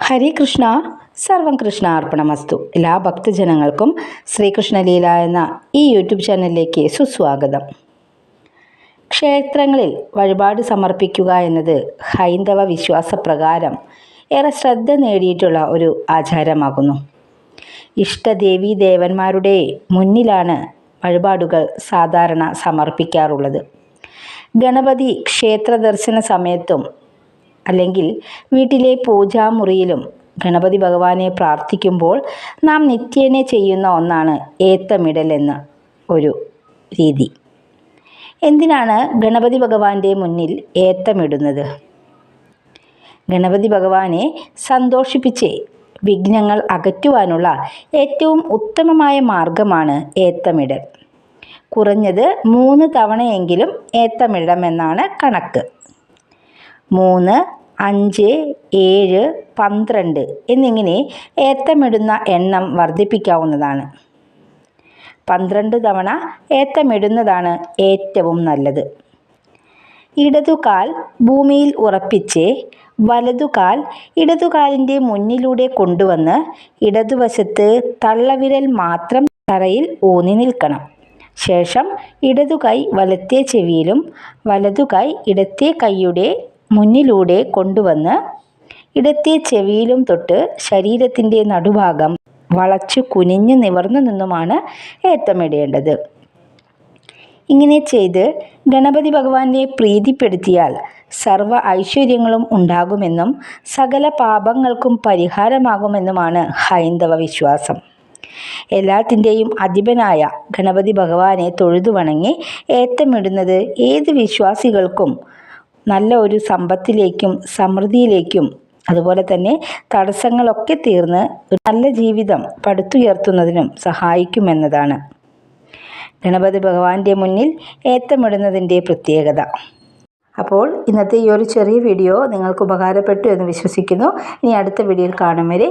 ഹരേ കൃഷ്ണ സർവം കൃഷ്ണ അർപ്പണമസ്തു. എല്ലാ ഭക്തജനങ്ങൾക്കും ശ്രീകൃഷ്ണലീല എന്ന ഈ യൂട്യൂബ് ചാനലിലേക്ക് സുസ്വാഗതം. ക്ഷേത്രങ്ങളിൽ വഴിപാട് സമർപ്പിക്കുക എന്നത് ഹൈന്ദവ വിശ്വാസപ്രകാരം ഏറെ ശ്രദ്ധ നേടിയിട്ടുള്ള ഒരു ആചാരമാകുന്നു. ഇഷ്ടദേവീ ദേവന്മാരുടെ മുന്നിലാണ് വഴിപാടുകൾ സാധാരണ സമർപ്പിക്കാറുള്ളത്. ഗണപതി ക്ഷേത്ര ദർശന സമയത്തും അല്ലെങ്കിൽ വീട്ടിലെ പൂജാമുറിയിലും ഗണപതി ഭഗവാനെ പ്രാർത്ഥിക്കുമ്പോൾ നാം നിത്യേനെ ചെയ്യുന്ന ഒന്നാണ് ഏത്തമിടൽ എന്ന ഒരു രീതി. എന്തിനാണ് ഗണപതി ഭഗവാന്റെ മുന്നിൽ ഏത്തമിടുന്നത്? ഗണപതി ഭഗവാനെ സന്തോഷിപ്പിച്ച് വിഘ്നങ്ങൾ അകറ്റുവാനുള്ള ഏറ്റവും ഉത്തമമായ മാർഗമാണ് ഏത്തമിടൽ. കുറഞ്ഞത് മൂന്ന് തവണയെങ്കിലും ഏത്തമിടമെന്നാണ് കണക്ക്. മൂന്ന് അഞ്ച് ഏഴ് പന്ത്രണ്ട് എന്നിങ്ങനെ ഏത്തമിടുന്ന എണ്ണം വർദ്ധിപ്പിക്കാവുന്നതാണ്. പന്ത്രണ്ട് തവണ ഏത്തമിടുന്നതാണ് ഏറ്റവും നല്ലത്. ഇടതുകാൽ ഭൂമിയിൽ ഉറപ്പിച്ച് വലതുകാൽ ഇടതുകാലിന്റെ മുന്നിലൂടെ കൊണ്ടുവന്ന് ഇടതുവശത്ത് തള്ളവിരൽ മാത്രം തറയിൽ ഊന്നി നിൽക്കണം. ശേഷം ഇടതുകൈ വലത്തെ ചെവിയിലും വലതുകൈ ഇടത്തെ കൈയുടെ മുന്നിലൂടെ കൊണ്ടുവന്ന് ഇടത്തെ ചെവിയിലും തൊട്ട് ശരീരത്തിന്റെ നടുഭാഗം വളച്ചു കുനിഞ്ഞു നിവർന്നു നിന്നുമാണ് ഏത്തമിടേണ്ടത്. ഇങ്ങനെ ചെയ്ത് ഗണപതി ഭഗവാന്റെ പ്രീതിപ്പെടുത്തിയാൽ സർവ ഐശ്വര്യങ്ങളും ഉണ്ടാകുമെന്നും സകല പാപങ്ങൾക്കും പരിഹാരമാകുമെന്നുമാണ് ഹൈന്ദവ വിശ്വാസം. എല്ലാത്തിന്റെയും അധിപനായ ഗണപതി ഭഗവാനെ തൊഴുതു വണങ്ങി ഏത്തമിടുന്നത് ഏത് വിശ്വാസികൾക്കും നല്ല ഒരു സമ്പത്തിലേക്കും സമൃദ്ധിയിലേക്കും അതുപോലെ തന്നെ തടസ്സങ്ങളൊക്കെ തീർന്ന് ഒരു നല്ല ജീവിതം പടുത്തുയർത്തുന്നതിനും സഹായിക്കുമെന്നതാണ്. ഗണപതി ഭഗവാന്റെ മുന്നിൽ ഏത്തമിടുന്നതിന്റെ പ്രത്യേകത. അപ്പോൾ ഇന്നത്തെ ഈ ഒരു ചെറിയ വീഡിയോ നിങ്ങൾക്ക് ഉപകാരപ്പെട്ടു എന്ന് വിശ്വസിക്കുന്നു. ഇനി അടുത്ത വീഡിയോയിൽ കാണും വരെ